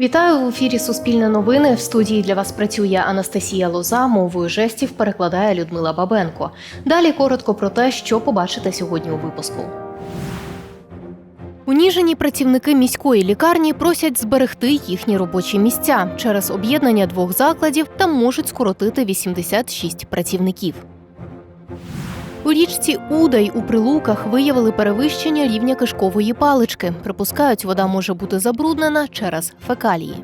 Вітаю в ефірі Суспільне новини. В студії для вас працює Анастасія Лоза. Мовою жестів перекладає Людмила Бабенко. Далі коротко про те, що побачите сьогодні у випуску. У Ніжині працівники міської лікарні просять зберегти їхні робочі місця. Через об'єднання двох закладів там можуть скоротити 86 працівників. У річці Удай у прилуках виявили перевищення рівня кишкової палички. Припускають, вода може бути забруднена через фекалії.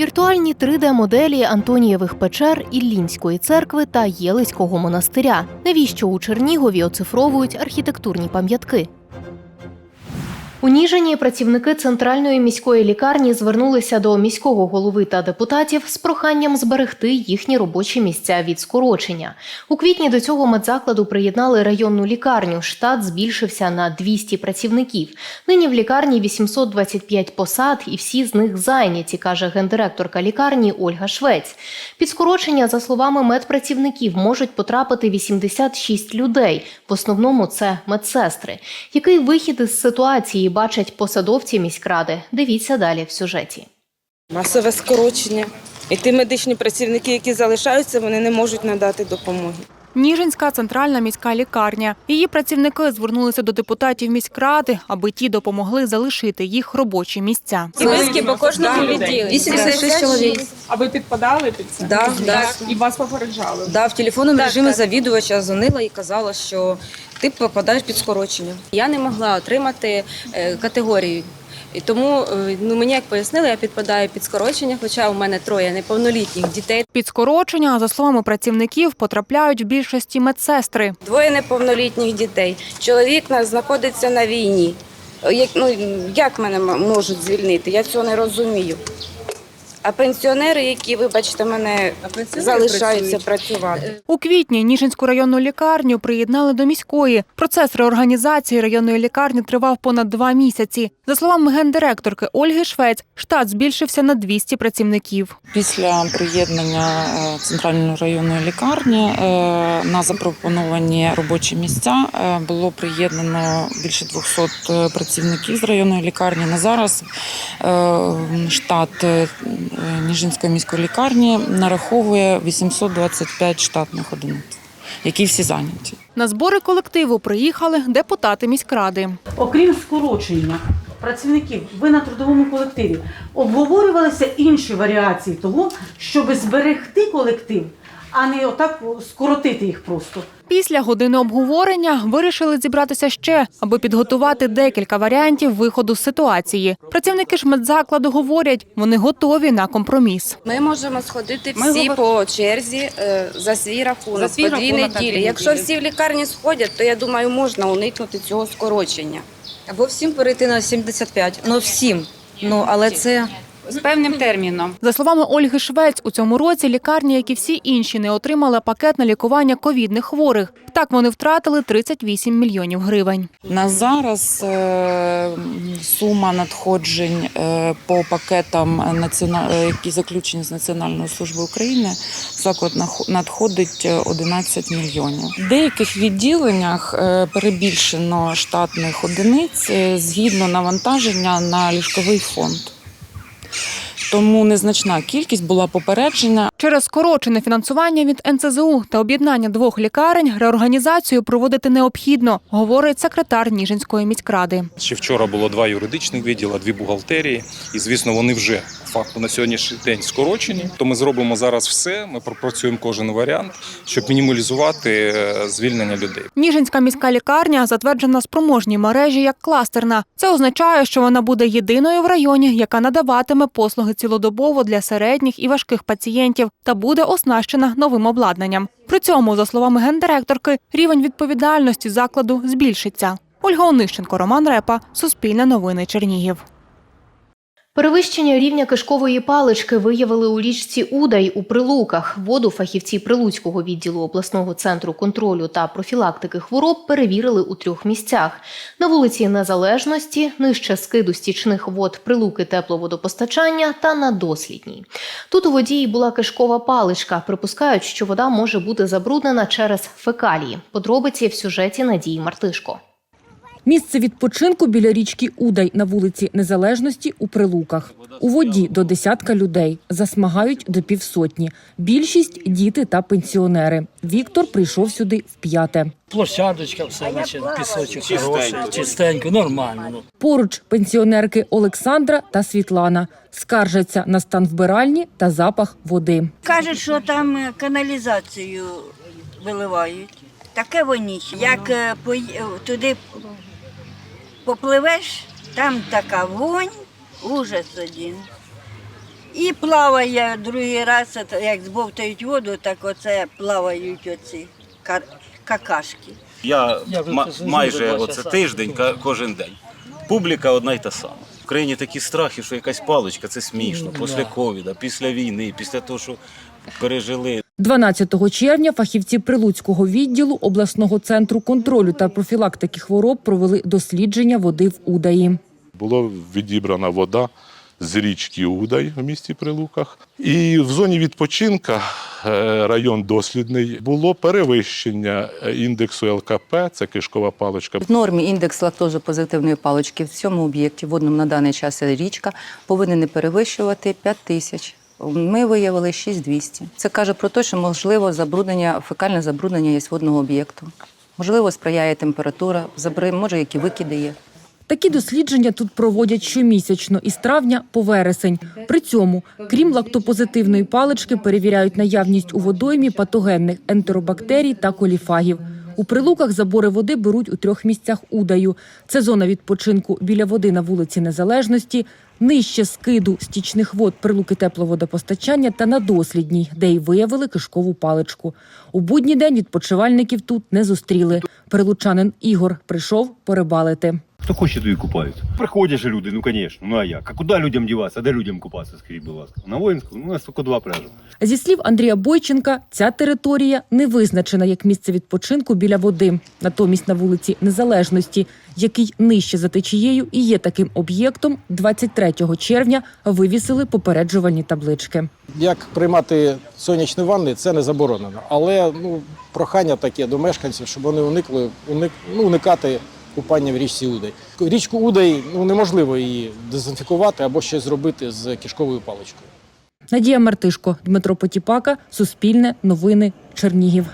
Віртуальні 3D-моделі Антонієвих печер Іллінської церкви та Єлицького монастиря. Навіщо у Чернігові оцифровують архітектурні пам'ятки? У Ніжині працівники центральної міської лікарні звернулися до міського голови та депутатів з проханням зберегти їхні робочі місця від скорочення. У квітні до цього медзакладу приєднали районну лікарню. Штат збільшився на 200 працівників. Нині в лікарні 825 посад, і всі з них зайняті, каже гендиректорка лікарні Ольга Швець. Під скорочення, за словами медпрацівників, можуть потрапити 86 людей. В основному це медсестри. Який вихід із ситуації бачать посадовці міськради? Дивіться далі в сюжеті. Масове скорочення. І ті медичні працівники, які залишаються, вони не можуть надати допомоги. Ніжинська центральна міська лікарня. Її працівники звернулися до депутатів міськради, аби ті допомогли залишити їх робочі місця. І близькі по кожному відділі. 86 чоловік. А ви підпадали під це? Да, да. І вас попереджали? Да, в телефонному Так, режимі так. завідувача дзвонила і казала, що ти попадаєш під скорочення. Я не могла отримати е, категорію. І тому е, ну, мені як пояснили, я підпадаю під скорочення, хоча у мене троє неповнолітніх дітей. Під скорочення, за словами працівників, потрапляють в більшості медсестри. Двоє неповнолітніх дітей. Чоловік нас знаходиться на війні. Як, ну, як мене можуть звільнити? Я цього не розумію. А пенсіонери, які, вибачте, мене залишаються працювати. У квітні Ніжинську районну лікарню приєднали до міської. Процес реорганізації районної лікарні тривав понад два місяці. За словами гендиректорки Ольги Швець, штат збільшився на 200 працівників. Після приєднання е, центральної районної лікарні е, на запропоновані робочі місця е, було приєднано більше 200 працівників з районної лікарні. На зараз штат Ніжинської міської лікарні нараховує 825 штатних одиниць, які всі зайняті. На збори колективу приїхали депутати міськради. Окрім скорочення працівників, ви на трудовому колективі обговорювалися інші варіації того, щоб зберегти колектив, а не отак скоротити їх просто. Після години обговорення вирішили зібратися ще, аби підготувати декілька варіантів виходу з ситуації. Працівники ж медзакладу говорять, вони готові на компроміс. Ми можемо сходити всі говор- по черзі е, за свій рахунок, За свій по дві рахунок неділі. Якщо всі в лікарні сходять, то я думаю, можна уникнути цього скорочення. Або всім перейти на 75. Ну всім. Ну але це З певним терміном. За словами Ольги Швець, у цьому році лікарні, як і всі інші, не отримали пакет на лікування ковідних хворих. Так вони втратили 38 мільйонів гривень. На зараз е, сума надходжень е, по пакетам, е, які заключені з Національною службою України, заклад надходить е, 11 мільйонів. В деяких відділеннях перебільшено штатних одиниць згідно навантаження на ліжковий фонд. Тому незначна кількість була попереджена, Через скорочене фінансування від НЦЗУ та об'єднання двох лікарень реорганізацію проводити необхідно, говорить секретар Ніжинської міськради. Ще вчора було два юридичних відділа, дві бухгалтерії, і звісно, вони вже факту на сьогоднішній день скорочені. То ми зробимо зараз все. Ми пропрацюємо кожен варіант, щоб мінімалізувати е, звільнення людей. Ніжинська міська лікарня затверджена спроможній мережі як кластерна. Це означає, що вона буде єдиною в районі, яка надаватиме послуги цілодобово для середніх і важких пацієнтів та буде оснащена новим обладнанням. При цьому, за словами гендиректорки, рівень відповідальності закладу збільшиться. Ольга Онищенко, Роман Репа, Суспільне новини Чернігів. Перевищення рівня кишкової палички виявили у річці Удай у Прилуках. Воду фахівці Прилуцького відділу обласного центру контролю та профілактики хвороб перевірили у трьох місцях: на вулиці Незалежності, нижче скиду стічних вод Прилуки тепловодопостачання та на дослідній. Тут у воді була кишкова паличка. Припускають, що вода може бути забруднена через фекалії. Подробиці в сюжеті Надії Мартишко. Місце відпочинку біля річки Удай на вулиці Незалежності у Прилуках. У воді до десятка людей засмагають до півсотні. Більшість діти та пенсіонери. Віктор прийшов сюди вп'яте. Площадочка, все, значить, пісочок хороший, чистенько, нормально. Ну. Поруч пенсіонерки Олександра та Світлана скаржаться на стан вбиральні та запах води. Кажуть, що там е, каналізацію виливають. Таке воніще. Як е, туди попливеш, там така вонь, ужас один. І плаває другий раз, як збовтають воду, так оце плавають оці какашки. Я майже оце тиждень, кожен день. Публіка одна й та сама. В країні такі страхи, що якась паличка це смішно. Ну, Після ковіда, після війни, після того, що пережили 12 червня фахівці Прилуцького відділу обласного центру контролю та профілактики хвороб провели дослідження води в Удаї. Було відібрана вода з річки Удай в місті Прилуках. І в зоні відпочинка е, район дослідний було перевищення індексу ЛКП, це кишкова паличка. В нормі індекс лактозопозитивної палички в цьому об'єкті, водному на даний час річка, повинен не перевищувати 5 тисяч. Ми виявили 6200. Це каже про те, що можливо забруднення, фекальне забруднення є водного об'єкту. Можливо, сприяє температура, забри- може, які викиди є. Такі дослідження тут проводять щомісячно із травня по вересень. При цьому, крім лактопозитивної палички, перевіряють наявність у водоймі патогенних ентеробактерій та коліфагів. У прилуках забори води беруть у трьох місцях удаю. Це зона відпочинку біля води на вулиці Незалежності, нижче скиду стічних вод прилуки тепловодопостачання та на дослідній, де й виявили кишкову паличку. У будній день відпочивальників тут не зустріли. Прилучанин Ігор прийшов порибалити. Хто хоче, то і купаються. Приходять же люди, ну звісно, ну а як? А куди людям діватися? А де людям купатися, скажіть, будь ласка? На Воїнську? Ну, у нас тільки два пляжі. Зі слів Андрія Бойченка, ця територія не визначена як місце відпочинку біля води. Натомість на вулиці Незалежності, який нижче за течією і є таким об'єктом, 23 червня вивісили попереджувальні таблички. Як приймати сонячні ванни, це не заборонено. Але ну, прохання таке до мешканців, щоб вони уникли уник, ну, уникати купання в річці Удай. Річку Удай ну, неможливо її дезінфікувати або щось зробити з кишковою паличкою. Надія Мартишко, Дмитро Потіпака, Суспільне, Новини, Чернігів.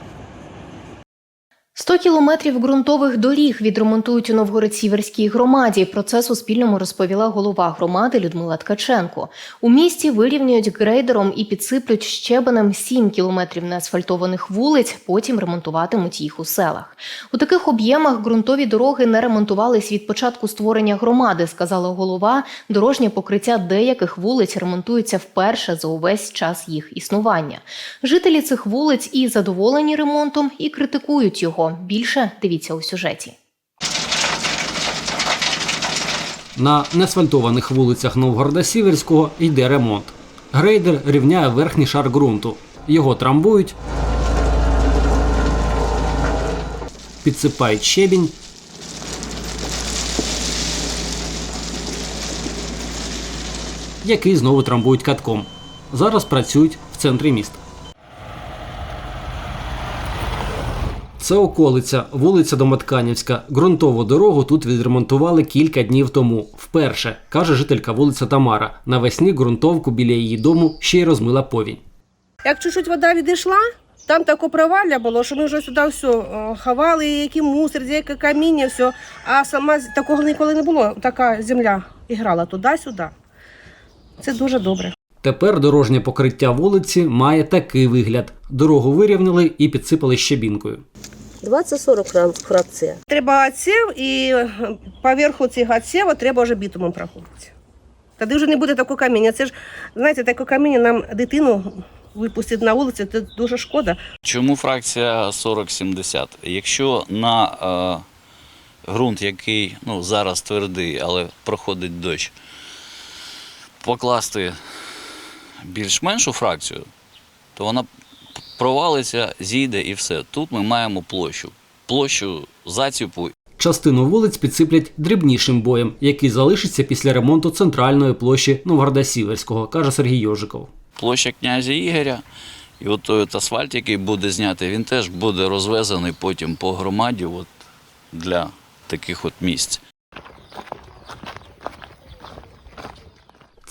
100 кілометрів ґрунтових доріг відремонтують у Новгород-Сіверській громаді. Про це Суспільному розповіла голова громади Людмила Ткаченко. У місті вирівнюють грейдером і підсиплють щебенем 7 кілометрів неасфальтованих вулиць, потім ремонтуватимуть їх у селах. У таких об'ємах ґрунтові дороги не ремонтувались від початку створення громади, сказала голова. Дорожнє покриття деяких вулиць ремонтується вперше за увесь час їх існування. Жителі цих вулиць і задоволені ремонтом, і критикують його. Більше дивіться у сюжеті. На неасфальтованих вулицях Новгорода Сіверського йде ремонт. Грейдер рівняє верхній шар ґрунту. Його трамбують, підсипають щебінь. Який знову трамбують катком. Зараз працюють в центрі міста. Це околиця, вулиця Домотканівська. Ґрунтову дорогу тут відремонтували кілька днів тому. Вперше, каже жителька вулиця Тамара. Навесні ґрунтовку біля її дому ще й розмила повінь. Як чуть-чуть вода відійшла, там таке провалля було, що ми вже сюди все ховали, який мусор, яке каміння, все. А сама такого ніколи не було. Така земля іграла туди-сюди. Це дуже добре. Тепер дорожнє покриття вулиці має такий вигляд: дорогу вирівняли і підсипали щебінкою. 20-40 фракція. Треба отсев і е, поверху цього отсева треба вже бітумом проходити. Тоді вже не буде такого каміння. Це ж, знаєте, таке каміння нам дитину випустити на вулицю, це дуже шкода. Чому фракція 40-70? Якщо на е, ґрунт, який ну, зараз твердий, але проходить дощ, покласти більш-меншу фракцію, то вона провалиться, зійде і все. Тут ми маємо площу. Площу заціпу Частину вулиць підсиплять дрібнішим боєм, який залишиться після ремонту центральної площі Новгорода Сіверського, каже Сергій Йожиков. площа князя Ігоря. І от той от асфальт, який буде знятий, він теж буде розвезений потім по громаді от, для таких от місць.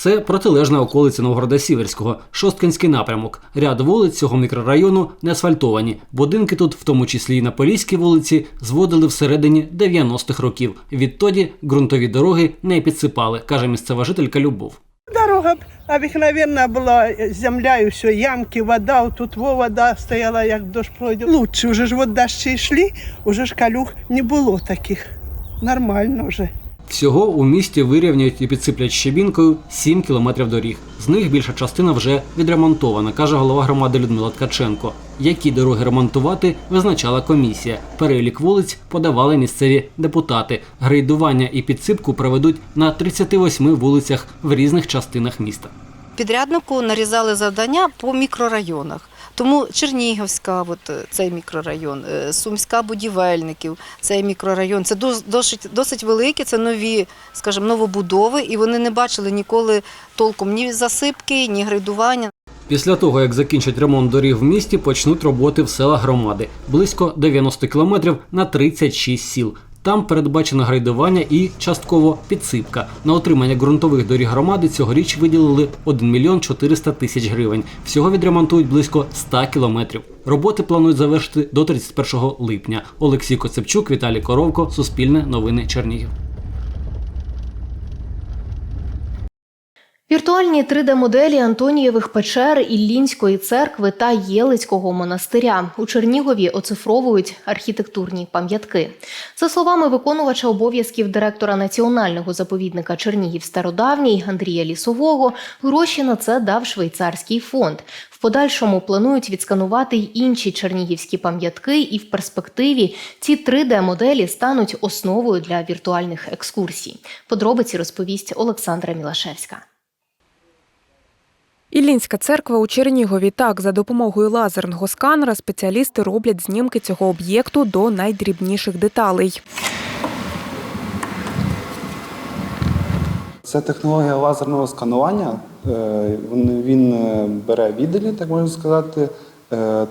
Це протилежна околиця Новгорода Сіверського, Шосткинський напрямок. Ряд вулиць цього мікрорайону не асфальтовані. Будинки тут, в тому числі і на Поліській вулиці, зводили всередині 90-х років. Відтоді ґрунтові дороги не підсипали, каже місцева жителька Любов. Дорога обыкновенная была, земля и все, ямки, вода, тут во вода стояла, як дощ пройде. Лучше, уже ж вот дощі йшли, уже ж калюх не було таких. Нормально вже. Всього у місті вирівнюють і підсиплять щебінкою 7 кілометрів доріг. З них більша частина вже відремонтована, каже голова громади Людмила Ткаченко. Які дороги ремонтувати, визначала комісія. Перелік вулиць подавали місцеві депутати. Грейдування і підсипку проведуть на 38 вулицях в різних частинах міста. Підряднику нарізали завдання по мікрорайонах. Тому Чернігівська, от е, цей мікрорайон, е, Сумська будівельників, цей мікрорайон. Це досить, досить великі, це нові, скажімо, новобудови, і вони не бачили ніколи толком ні засипки, ні грейдування. Після того, як закінчать ремонт доріг в місті, почнуть роботи в селах громади близько 90 кілометрів на 36 сіл. Там передбачено грейдування і частково підсипка. На отримання ґрунтових доріг громади цьогоріч виділили 1 мільйон 400 тисяч гривень. Всього відремонтують близько 100 кілометрів. Роботи планують завершити до 31 липня. Олексій Коцепчук, Віталій Коровко, Суспільне новини Чернігів. Віртуальні 3D-моделі Антонієвих печер Іллінської церкви та Єлицького монастиря у Чернігові оцифровують архітектурні пам'ятки. За словами виконувача обов'язків директора національного заповідника Чернігів Стародавній Андрія Лісового, гроші на це дав швейцарський фонд. В подальшому планують відсканувати й інші чернігівські пам'ятки, і в перспективі ці 3D-моделі стануть основою для віртуальних екскурсій. Подробиці розповість Олександра Мілашевська. Іллінська церква у Чернігові. Так, за допомогою лазерного сканера спеціалісти роблять знімки цього об'єкту до найдрібніших деталей. Це технологія лазерного сканування. Е, він- е, бере віддалі, так можна сказати,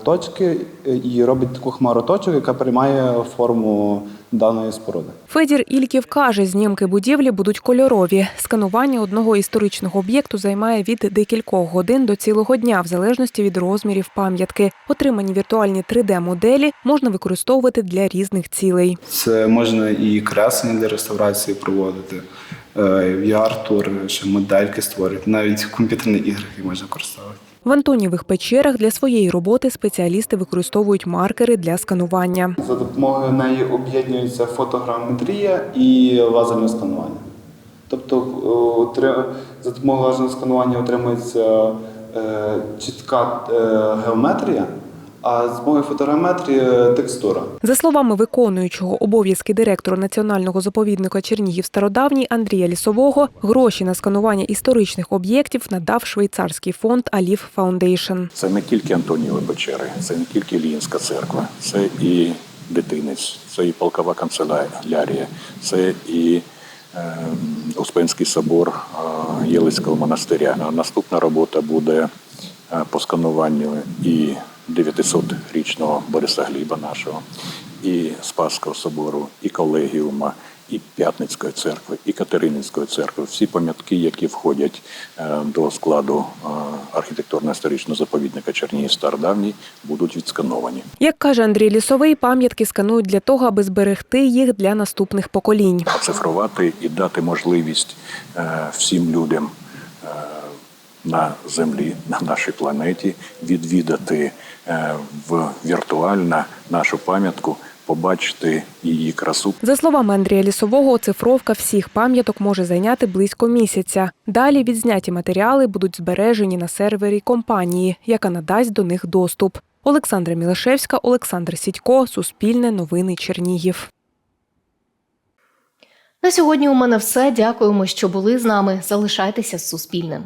точки е, і робить таку хмару точок, яка приймає форму даної споруди. Федір Ільків каже, знімки будівлі будуть кольорові. Сканування одного історичного об'єкту займає від декількох годин до цілого дня, в залежності від розмірів пам'ятки. Отримані віртуальні 3D-моделі можна використовувати для різних цілей. Це можна і креслення для реставрації проводити, е, VR-тур, ще модельки створити, навіть комп'ютерні ігри можна використовувати. В Антонівих печерах для своєї роботи спеціалісти використовують маркери для сканування. За допомогою неї об'єднується фотограметрія і лазерне сканування. Тобто е, за допомогою лазерного сканування отримується е, чітка е, геометрія, а з допомогою фотограметрії е, текстура. За словами виконуючого обов'язки директора національного заповідника Чернігів Стародавній Андрія Лісового, гроші на сканування історичних об'єктів надав швейцарський фонд Аліф Фаундейшн. Це не тільки Антонієві печери, це не тільки Ліїнська церква, це і дитинець, це і полкова канцелярія, це і е, Успенський собор е, Єлицького монастиря. Наступна робота буде е, по скануванню і 900-річного Бориса Гліба нашого, і Спасського собору, і колегіума, і П'ятницької церкви, і Катерининської церкви. Всі пам'ятки, які входять е, до складу е, архітектурно-історичного заповідника Чернігів Стародавній, будуть відскановані. Як каже Андрій Лісовий, пам'ятки сканують для того, аби зберегти їх для наступних поколінь. оцифрувати і дати можливість е, всім людям на землі, на нашій планеті відвідати е, в віртуально нашу пам'ятку, побачити її красу. За словами Андрія Лісового, оцифровка всіх пам'яток може зайняти близько місяця. Далі відзняті матеріали будуть збережені на сервері компанії, яка надасть до них доступ. Олександра Мілашевська, Олександр Сідько, Суспільне новини Чернігів. На сьогодні у мене все. Дякуємо, що були з нами. Залишайтеся з Суспільним.